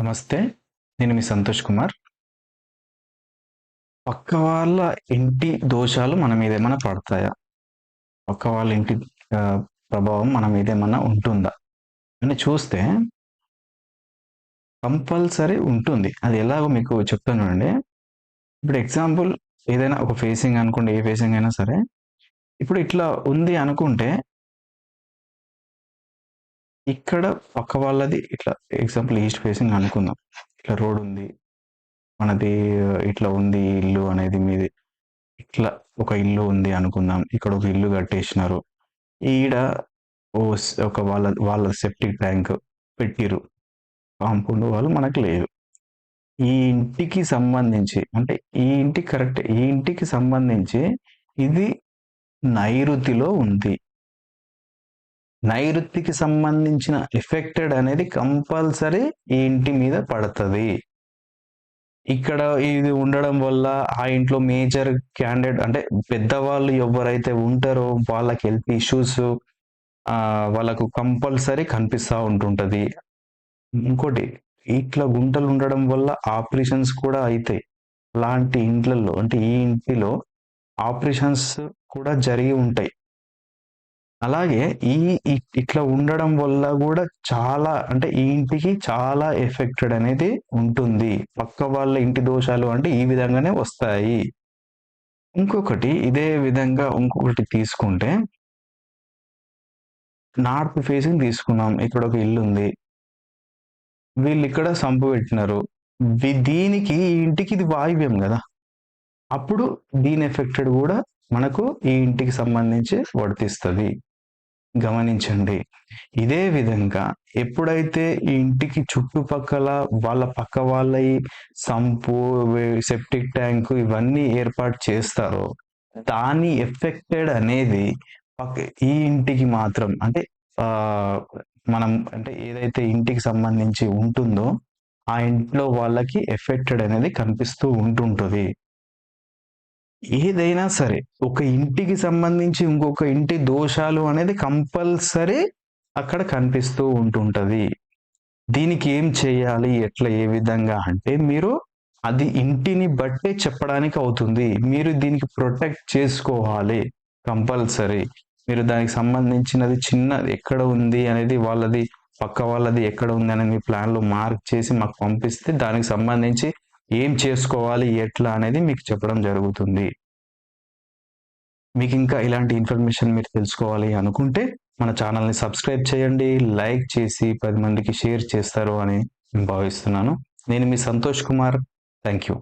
నమస్తే నేను మీ సంతోష్ కుమార్. పక్క వాళ్ళ ఇంటి దోషాలు మన మీద ఏమైనా పడతాయా? పక్క వాళ్ళ ఇంటి ప్రభావం మన మీద ఏమైనా ఉంటుందా? అని చూస్తే కంపల్సరీ ఉంటుంది. అది ఎలాగో మీకు చెప్తాను అండి ఇప్పుడు ఎగ్జాంపుల్ ఏదైనా ఒక ఫేసింగ్ అనుకోండి ఏ ఫేసింగ్ అయినా సరే. ఇప్పుడు ఇట్లా ఉంది అనుకుంటే ఇక్కడ పక్క వాళ్ళది ఇట్లా ఎగ్జాంపుల్ ఈస్ట్ ఫేసింగ్ అనుకుందాం. ఇట్లా రోడ్ ఉంది. మనది ఇట్లా ఉంది ఇల్లు అనేది మీది. ఇట్లా ఒక ఇల్లు ఉంది అనుకుందాం. ఇక్కడ ఒక ఇల్లు కట్టేసినారు. ఈడ ఓ ఒక వాళ్ళ వాళ్ళ సెప్టిక్ ట్యాంక్ పెట్టిరు. కాంపౌండ్ వాళ్ళు మనకు లేదు ఈ ఇంటికి సంబంధించి అంటే ఈ ఇంటికి కరెక్ట్ ఈ ఇంటికి సంబంధించి ఇది నైరుతిలో ఉంది. నైరుతికి సంబంధించిన ఎఫెక్టెడ్ అనేది కంపల్సరీ ఈ ఇంటి మీద పడుతుంది. ఇక్కడ ఇది ఉండడం వల్ల ఆ ఇంట్లో మేజర్ క్యాండిడేట్ అంటే పెద్దవాళ్ళు ఎవరైతే ఉంటారో వాళ్ళకి హెల్త్ ఇష్యూస్ వాళ్ళకు కంపల్సరీ కనిపిస్తూ ఉంటుంటది. ఇంకోటి ఇట్లా గుంటలు ఉండడం వల్ల ఆపరేషన్స్ కూడా అవుతాయి అలాంటి ఇంట్లలో అంటే ఈ ఇంటిలో ఆపరేషన్స్ కూడా జరిగి ఉంటాయి. అలాగే ఈ ఇట్లా ఉండడం వల్ల కూడా చాలా అంటే ఈ ఇంటికి చాలా ఎఫెక్టెడ్ అనేది ఉంటుంది. పక్క వాళ్ళ ఇంటి దోషాలు అంటే ఈ విధంగానే వస్తాయి. ఇంకొకటి ఇదే విధంగా ఇంకొకటి తీసుకుంటే నార్త్ ఫేసింగ్ తీసుకున్నాం. ఇక్కడ ఒక ఇల్లు ఉంది. వీళ్ళు ఇక్కడ సంపు పెట్టినారు. దీనికి ఈ ఇంటికి ఇది వాయువ్యం కదా. అప్పుడు దీని ఎఫెక్టెడ్ కూడా మనకు ఈ ఇంటికి సంబంధించి వర్తిస్తుంది. గమనించండి. ఇదే విధంగా ఎప్పుడైతే ఈ ఇంటికి చుట్టుపక్కల వాళ్ళ పక్క వాళ్ళ సంపు సెప్టిక్ ట్యాంక్ ఇవన్నీ ఏర్పాటు చేస్తారో దాని ఎఫెక్టెడ్ అనేది పక్క ఈ ఇంటికి మాత్రం అంటే ఆ మనం అంటే ఏదైతే ఇంటికి సంబంధించి ఉంటుందో ఆ ఇంట్లో వాళ్ళకి ఎఫెక్టెడ్ అనేది కనిపిస్తూ ఉంటుంటుంది. ఏదైనా సరే ఒక ఇంటికి సంబంధించి ఇంకొక ఇంటి దోషాలు అనేది కంపల్సరీ అక్కడ కనిపిస్తూ ఉంటుంటది. దీనికి ఏం చేయాలి? ఎట్లా? ఏ విధంగా? అంటే మీరు అది ఇంటిని బట్టే చెప్పడానికి అవుతుంది. మీరు దీనికి ప్రొటెక్ట్ చేసుకోవాలి కంపల్సరీ. మీరు దానికి సంబంధించినది చిన్న ఎక్కడ ఉంది అనేది వాళ్ళది పక్క వాళ్ళది ఎక్కడ ఉంది అనేది మీ ప్లాన్లో మార్క్ చేసి మాకు పంపిస్తే దానికి సంబంధించి ఏం చేసుకోవాలి ఎట్లా అనేది మీకు చెప్పడం జరుగుతుంది. మీకు ఇంకా ఇలాంటి ఇన్ఫర్మేషన్ మీరు తెలుసుకోవాలి అనుకుంటే మన ఛానల్ని సబ్స్క్రైబ్ చేయండి లైక్ చేసి పది మందికి షేర్ చేస్తారు అని నేను భావిస్తున్నాను. నేను మీ సంతోష్ కుమార్. Thank you